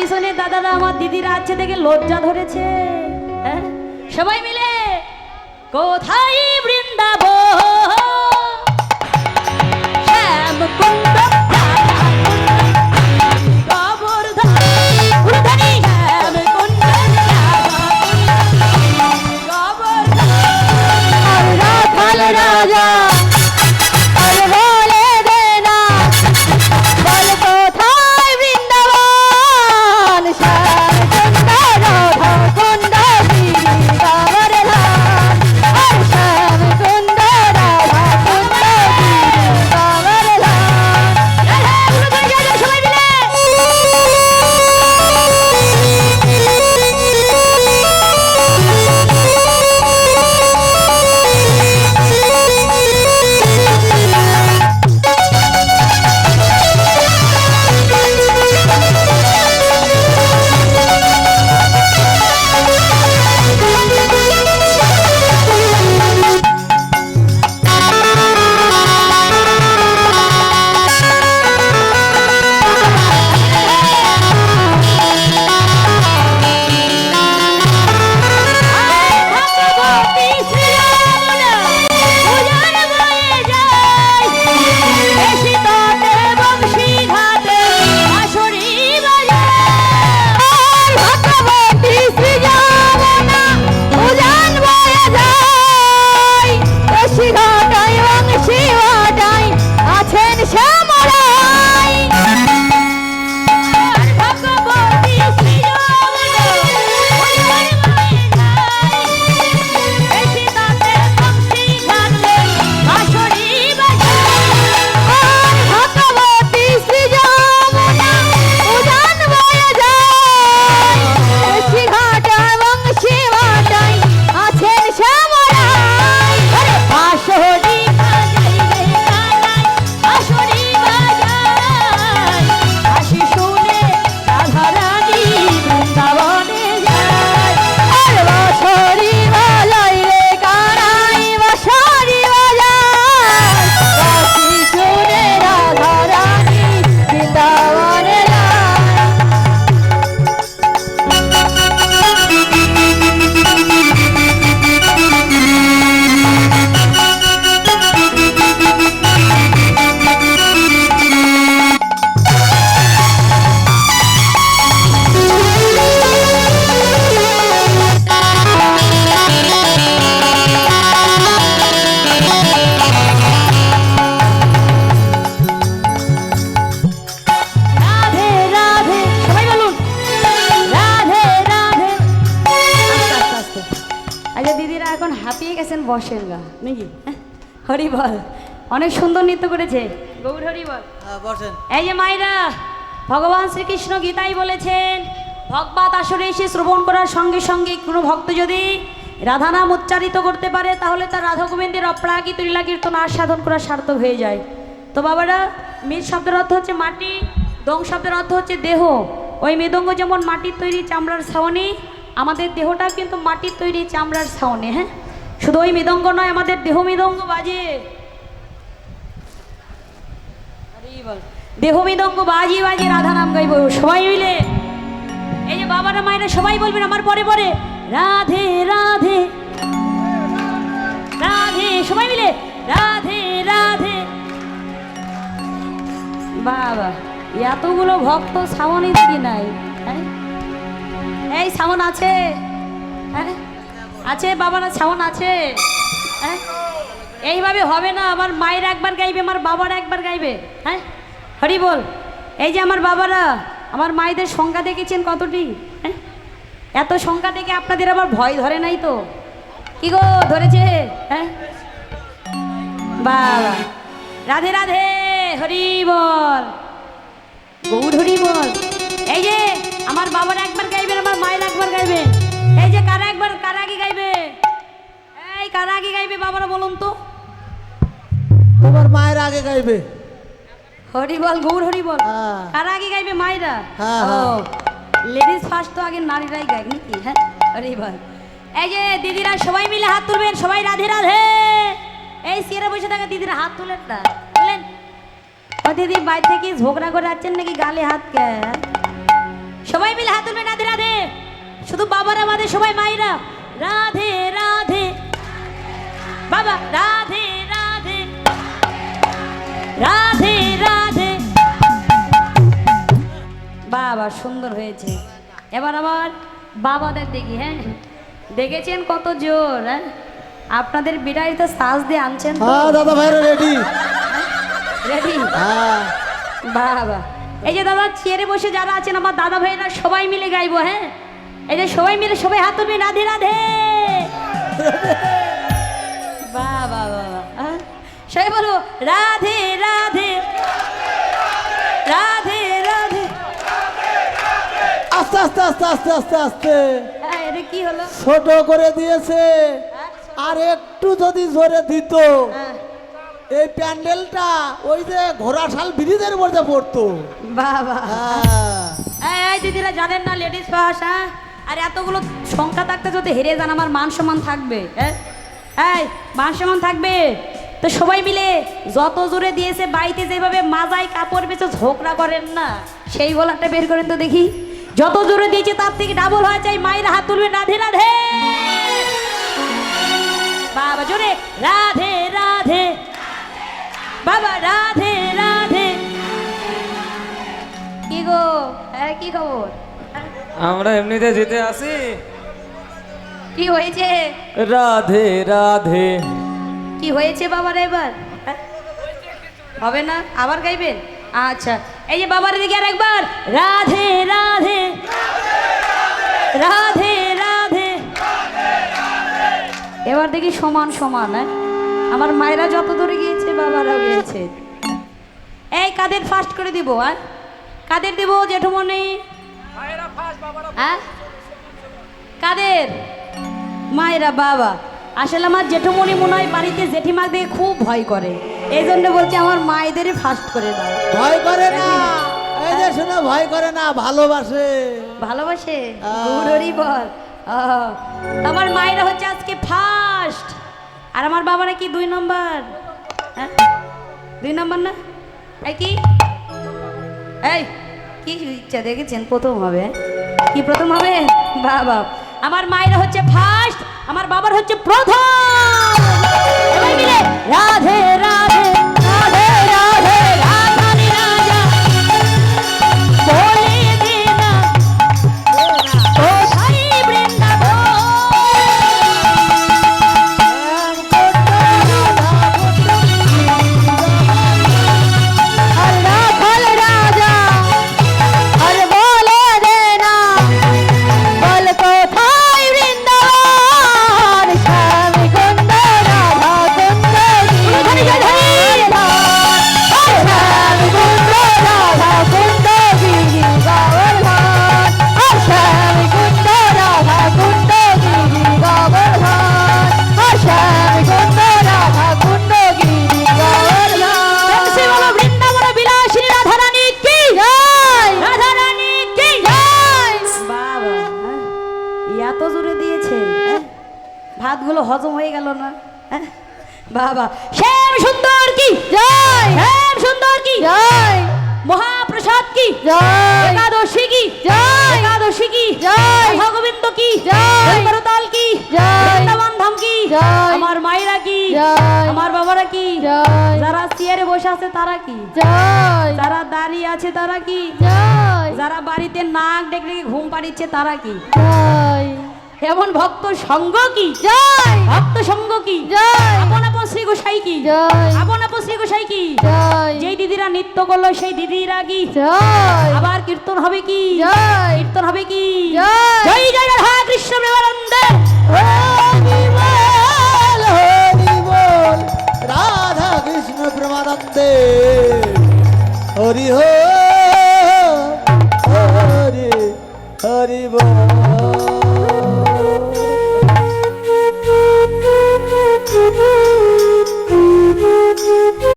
দাদারা আমার দিদিরা আছে দেখে লজ্জা ধরেছে হ্যাঁ? সবাই মিলে কোথায় বৃন্দাব বসেন গা নাকি? হরি বল অনেক সুন্দর নৃত্য করেছে। গৌর হরি বল হ্যাঁ এই যে মায়েরা ভগবান শ্রীকৃষ্ণ গীতাই বলেছেন ভগবাত আসরে এসে শ্রবণ করার সঙ্গে সঙ্গে কোনো ভক্ত যদি রাধা নাম উচ্চারিত করতে পারে তাহলে তার রাধা গোবিন্দের অপ্রাকৃত লীলা কীর্তন আর সাধন করা সার্থক হয়ে যায়। তো বাবারা মৃৎ শব্দের অর্থ হচ্ছে মাটি দং শব্দের অর্থ হচ্ছে দেহ। ওই মৃদঙ্গ যেমন মাটির তৈরি চামড়ার ছাউনি আমাদের দেহটাও কিন্তু মাটির তৈরি চামড়ার ছাউনি হ্যাঁ? শুধু ওই মৃদঙ্গ নয়, আমাদের দেহ মৃদঙ্গ বাজে। দেহ মৃদঙ্গ বাজি বাজি, রাধা নাম গাইব, সবাই মিলে। এই যে বাবারা, মায়েরা, সবাই বলবেন আমার পরে পরে। রাধে রাধে। রাধে, সবাই মিলে। রাধে রাধে। বাবা, এতগুলো ভক্ত সামনে দিদি নাই হ্যাঁ? এই সামন আছে হ্যাঁ? আছে বাবারা সামন আছে। হ্যাঁ? এইভাবে হবে না, আমার মায়ের একবার গাইবে, আমার বাবার একবার গাইবে। হ্যাঁ? হরি বল, এই যে আমার বাবারা, আমার মায়েদের সংখ্যা দেখেছেন কতটি? হ্যাঁ? এত সংখ্যা দেখে আপনাদের আবার ভয় ধরে নাই তো? কি গো, ধরেছে? হ্যাঁ? বাবা। রাধে রাধে, হরি বল। গৌর হরি বল। এই যে, আমার বাবার একবার গাইবেন, আমার মায়ের একবার গাইবে এই যে, কারা কারা আগে গাইবে? এই কারা আগে গাইবে বাবারা বলুন তো। তোমার মায়ের আগে গাইবে। হরি বল গৌর হরি বল। হ্যাঁ। কারা আগে গাইবে মায়েরা? হ্যাঁ, ও হ্যাঁ। লেডিস ফার্স্ট তো আগে নারীরাই গায় নাকি? হ্যাঁ হরি বল। এই যে দিদিরা সবাই মিলে হাত তুলবেন সবাই রাধে রাধে। এই সিয়ারে বসে থাকা দিদিরা হাত তুলেন না। তুলেন ও দিদি বাইরে থেকে ঝগড়া করে যাচ্ছেন নাকি গালে হাত কে? সবাই মিলে হাত তুলবে রাধে রাধে। শুধু বাবারা বাদে সবাই মায়েরা। রাধে রাধে। বাবা রাধে রাধে। রাধে রাধে। বাবা সুন্দর হয়েছে। এবার আবার বাবাদের দেখি হ্যাঁ? দেখেছেন কত জোর হ্যাঁ? আপনাদের বিড়াইতে শ্বাস দিয়ে আনছেন হ্যাঁ দাদা ভাইরা রেডি রেডি হ্যাঁ। বাবা। এই যে দাদা চেয়ারে বসে যারা আছেন আমার দাদা ভাইরা সবাই মিলে গাইবো হ্যাঁ? এই যে সবাই মিলে সবাই হাত তুলবে রাধে রাধে। বাবা বাবা হ্যাঁ? সবাই বলো রাধে রাধে। রাধে রাধে। আস্তে আস্তে আস্তে আস্তে আস্তে আস্তে। হ্যাঁ, এটা কি হলো? ছোট করে দিয়েছে। হ্যাঁ? আর একটু যদি জোরে দিত হ্যাঁ, এই প্যান্ডেলটা ওই যে ঘোড়াশাল ব্রিজের মধ্যে পড়তো। বাবা হ্যাঁ। এই, এই দিদিরা জানেন না লেডিস ফার্স্ট হ্যাঁ? আর এতগুলো সংখ্যা থাকতে যদি হেরে যান, আমার মান সম্মান থাকবে হ্যাঁ? এই, মান সম্মান থাকবে। তো সবাই মিলে যত জোরে দিয়েছে বাড়িতে যেভাবে মাজায় কাপড় বেচে ঝোকরা করেন না, সেই গলাটা বের করেন তো দেখি। যত জোরে দিয়েছে তার থেকে ডাবল হয়ে যায় মায়ের হাত তুলবে রাধে রাধে। বাবা জোরে, রাধে রাধে। বাবা রাধে রাধে। কি গো হ্যাঁ কি খবর? আমরা এমনিতে জিতে আসি। কি হয়েছে? রাধে রাধে। কি হয়েছে বাবার এবার? হ্যাঁ? হবে না? আবার গাইবেন? আচ্ছা। এই যে বাবার দিকে আর একবার। রাধে রাধে। রাধে রাধে। এবার দেখি সমান সমান হ্যাঁ? আমার মায়েরা যত দূরে গিয়েছে বাবারাও গিয়েছে। এই কাদের ফার্স্ট করে দিব আর কাদের দিব জেঠুমনি? হ্যাঁ? কাদের? মায়েরা বাবা। আসলে আমার জেঠুমনি মনে হয় বাড়িতে জেঠিমা দিয়ে খুব ভয় করে। এই জন্য বলছে আমার মায়েদেরই ফার্স্ট করে দাও। ভয় করে না? এই যে শোনো ভয় করে না ভালোবাসে। ভালোবাসে? আহ। বল আহ, আমার মায়েরা হচ্ছে আজকে ফার্স্ট আর আমার বাবারা কি দুই নম্বর? হ্যাঁ? দুই নম্বর না? এই কি? এই কি ইচ্ছা দেখেছেন প্রথম হবে? কি প্রথম হবে? বাবা। আমার মায়ের হচ্ছে ফার্স্ট আমার বাবার হচ্ছে প্রথম। রাধে। হজম হয়ে গেল না হ্যাঁ? বাবা শ্যাম সুন্দর কি জয় শ্যাম সুন্দর কি জয় মহাপ্রসাদ কি জয় একাদশী কি জয় একাদশী কি জয় ভগবিন্দ কি জয় করতাল কি জয় বৃন্দাবন ধাম কি জয় আমার মায়েরা কি জয় আমার বাবারা কি জয় যারা চেয়ারে বসে আছে তারা কি জয় যারা দাঁড়িয়ে আছে তারা কি জয় যারা বাড়িতে নাক ডেকে ডেকে ঘুম পাড়িচ্ছে তারা কি জয় এমন ভক্ত সঙ্গ কি? জয়। ভক্ত সঙ্গ কি? জয়। আপন আপন শ্রী গোসাই কি? জয়। আপন আপন শ্রী গোসাই কি? জয়। যেই দিদিরা নৃত্য করল সেই দিদিরা কি? জয়। আবার কীর্তন হবে কি? জয়। কীর্তন হবে কি? জয়। জয় জয় রাধা কৃষ্ণ প্রেমানন্দে। হরি বল হরি বল রাধা কৃষ্ণ প্রেমানন্দে।